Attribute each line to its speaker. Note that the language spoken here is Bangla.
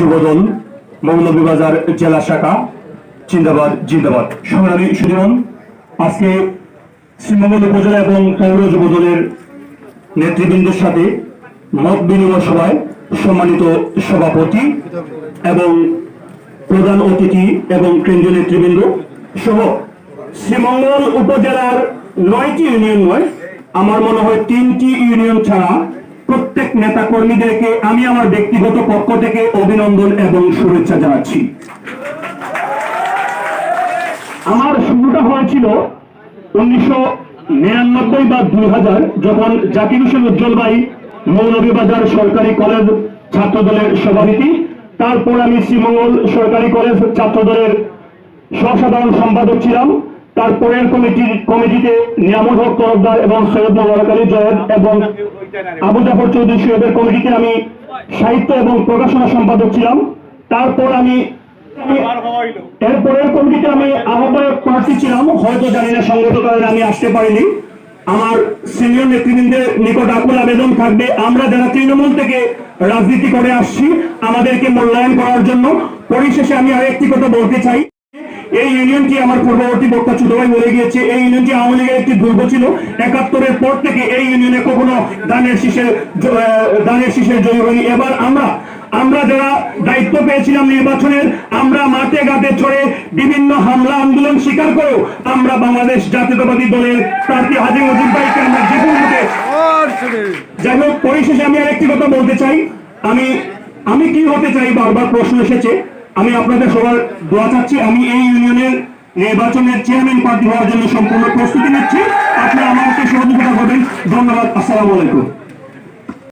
Speaker 1: যুবদল মৌলভীবাজার জেলা শাখা, জিন্দাবাদ জিন্দাবাদ। সংগ্রামী সুদীমন আজকে শ্রীমঙ্গল উপজেলা এবং পৌর যুবদলের নেতৃবৃন্দের সাথে মত বিনিময় সভায় সম্মানিত সভাপতি এবং প্রধান অতিথি এবং কেন্দ্রীয় নেতৃবৃন্দ সহ শ্রীমঙ্গল উপজেলার নয়টি ইউনিয়ন নয়, আমার মনে হয় তিনটি ইউনিয়ন ছাড়া নেতা কর্মীদেরকে আমি আমার ব্যক্তিগত পক্ষ থেকে অভিনন্দন এবং শুভেচ্ছা জানাচ্ছি। আমার শুরুটা হয়েছিল উনিশশো নিরানব্বই বা দুই হাজার যখন জাকির হোসেন উজ্জ্বল ভাই মৌলভীবাজার সরকারি কলেজ ছাত্র দলের সভাপতি, তারপর আমি শ্রীমঙ্গল সরকারি কলেজ ছাত্র দলের সহসাধারণ সম্পাদক ছিলাম। তারপরের কমিটি কমিটিতে নিয়ামত হক তরফদার এবং সৈয়দ মোবারক আলী জয়েদ এবং আবু জাফর চৌধুরী সৈয়দের কমিটিতে আমি সাহিত্য এবং প্রকাশনা সম্পাদক ছিলাম। তারপর আমি এরপরের কমিটিতে আমি আহ্বায়ক প্রার্থী ছিলাম। হয়তো জানি না, সঙ্গত কারণে আমি আসতে পারিনি। আমার সিনিয়র নেতৃবৃন্দের নিকট আকুল আবেদন থাকবে। আমরা যারা তৃণমূল থেকে রাজনীতি করে আসছি, আমাদেরকে মূল্যায়ন করার জন্য। পরিশেষে আমি আরেকটি কথা বলতে চাই। এই ইউনিয়নটি আমার পূর্ববর্তী বক্তা ছোট ভাই বলে গিয়েছে। এই ইউনিয়নটি আওয়ামী লীগের একটি দুর্গ ছিল। একাত্তরের পর থেকে এই ইউনিয়নে কখনো ধানের শীষের ধানের শীষের জয়ী হয়নি। এবার আমরা আমরা যারা দায়িত্ব পেয়েছিলাম নির্বাচনের, আমরা মাঠে ঘাটে চড়ে বিভিন্ন হামলা, আন্দোলন স্বীকার করেও আমরা বাংলাদেশ জাতীয়তাবাদী দলের প্রার্থী হাজি মজিদ ভাইকে আমরা কোনো যাই হোক, পরিশেষে আমি আরেকটি কথা বলতে চাই। আমি আমি কি হতে চাই? বারবার প্রশ্ন এসেছে। আমি আপনাদের সবার দোয়া চাচ্ছি। আমি এই ইউনিয়নের নির্বাচনের চেয়ারম্যান প্রার্থী হওয়ার জন্য সম্পূর্ণ প্রস্তুতি নিচ্ছি। আপনারা আমাকে সহযোগিতা করবেন। ধন্যবাদ। আসসালামু আলাইকুম।